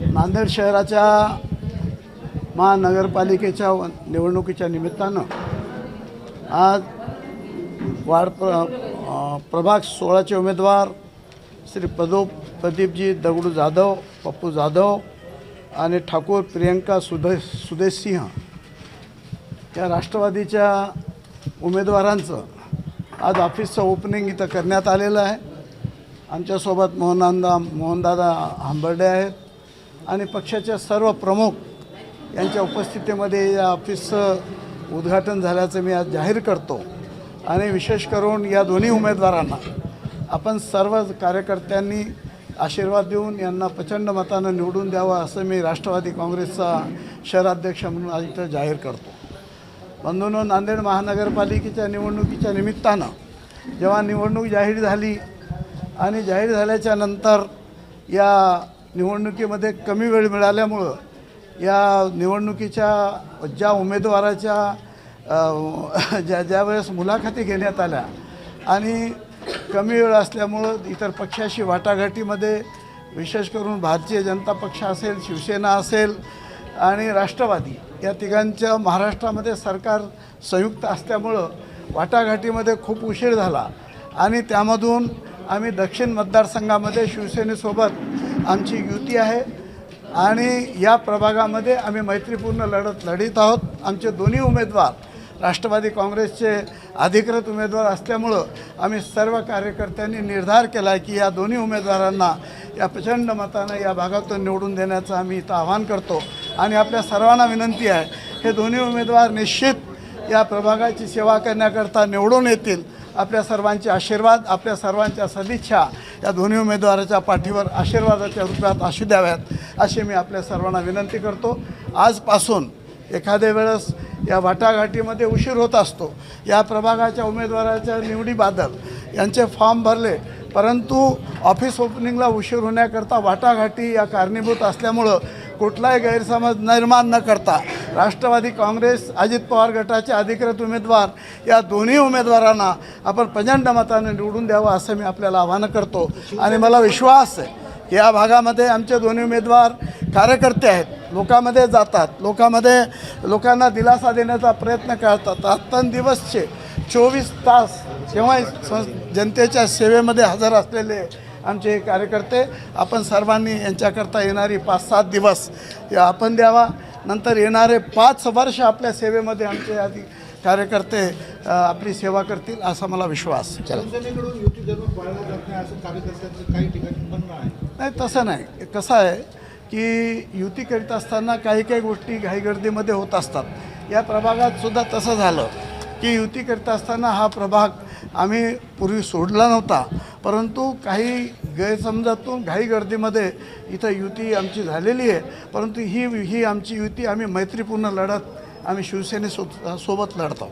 नांदेड शहराच्या महानगरपालिकेच्या निवडणुकीच्या निमित्तानं आज वाढ प्र प्रभाग सोळाचे उमेदवार श्री प्रदोप प्रदीपजी दगडू जाधव पप्पू जाधव आणि ठाकूर प्रियंका सुदे सुदेशसिंह या राष्ट्रवादीच्या उमेदवारांचं आज ऑफिसचं ओपनिंग इथं करण्यात आलेलं आहे. आमच्यासोबत मोहनदा मोहनदादा हांबर्डे आहेत. आणि पक्षाच्या सर्व प्रमुख यांच्या उपस्थितीमध्ये या ऑफिसचं उद्घाटन झाल्याचं मी आज जाहीर करतो. आणि विशेष करून या दोन्ही उमेदवारांना आपण सर्व कार्यकर्त्यांनी आशीर्वाद देऊन यांना प्रचंड मतानं निवडून द्यावं असं मी राष्ट्रवादी काँग्रेसचा शहराध्यक्ष म्हणून आज इथं जाहीर करतो. बंधूनो नांदेड महानगरपालिकेच्या निवडणुकीच्या निमित्तानं जेव्हा निवडणूक जाहीर झाली आणि जाहीर झाल्याच्यानंतर या निवडणुकीमध्ये कमी वेळ मिळाल्यामुळं या निवडणुकीच्या ज्या उमेदवाराच्या ज्या ज्यावेळेस मुलाखती घेण्यात आल्या आणि कमी वेळ असल्यामुळं इतर पक्षाशी वाटाघाटीमध्ये विशेष करून भारतीय जनता पक्ष असेल शिवसेना असेल आणि राष्ट्रवादी या तिघांच्या महाराष्ट्रामध्ये सरकार संयुक्त असल्यामुळं वाटाघाटीमध्ये खूप उशीर झाला आणि त्यामधून आम्ही दक्षिण मतदारसंघामध्ये शिवसेनेसोबत आमची युती आहे आणि या प्रभागामध्ये आम्ही मैत्रीपूर्ण लढत लढीत आहोत. आमचे दोन्ही उमेदवार राष्ट्रवादी काँग्रेसचे अधिकृत उमेदवार असल्यामुळं आम्ही सर्व कार्यकर्त्यांनी निर्धार केला आहे की या दोन्ही उमेदवारांना या प्रचंड मतानं या भागातून निवडून देण्याचं आम्ही इथं आवाहन करतो. आणि आपल्या सर्वांना विनंती आहे हे दोन्ही उमेदवार निश्चित या प्रभागाची सेवा करण्याकरता निवडून येतील. आपल्या सर्वांचे आशीर्वाद आपल्या सर्वांच्या सदिच्छा या दोन्ही उमेदवाराच्या पाठीवर आशीर्वादाच्या रूपात असू द्याव्यात अशी मी आपल्या सर्वांना विनंती करतो. आजपासून एखाद्या वेळेस या वाटाघाटीमध्ये उशीर होत असतो. या प्रभागाच्या उमेदवाराच्या निवडी बादल यांचे फॉर्म भरले परंतु ऑफिस ओपनिंगला उशीर होण्याकरता वाटाघाटी या कारणीभूत असल्यामुळं कुठलाही गैरसमज निर्माण न करता राष्ट्रवादी काँग्रेस अजित पवार गटाचे अधिकृत उमेदवार या दोन्ही उमेदवारांना आपण प्रचंड मताने निवडून द्यावं असं मी आपल्याला आवाहन करतो. आणि मला विश्वास आहे की या भागामध्ये आमचे दोन्ही उमेदवार कार्यकर्ते आहेत. लोकांमध्ये जातात. लोकांमध्ये लोकांना दिलासा देण्याचा प्रयत्न करतात. रात्रंदिवसचे चोवीस तास जेव्हा जनतेच्या सेवेमध्ये हजर असलेले आमचे कार्यकर्ते आपण सर्वांनी यांच्याकरता येणारी पाच सात दिवस हे आपण द्यावा. नंतर येणारे पाच वर्ष आपल्या सेवेमध्ये आमचे आधी कार्यकर्ते आपली सेवा करतील असा मला विश्वास. आहे. शिवसेनेकडून युती जरूर पाळला जात नाही असं कार्यकर्त्यांचं काही ठिकाणी म्हणणं आहे. नाही तसं नाही. कसं आहे की युती करीत असताना काही काही गोष्टी घाईगर्दीमध्ये होत असतात. या प्रभागात सुद्धा तसं झालं की युती करीत असताना हा प्रभाग आम्ही पूर्वी सोडला नव्हता परंतु काही गैरसमजातून घाईगर्दीमध्ये इथं युती आमची झालेली आहे परंतु ही ही आमची युती आम्ही मैत्रीपूर्ण लढत आम्ही शिवसेनेसो सोबत लढतो.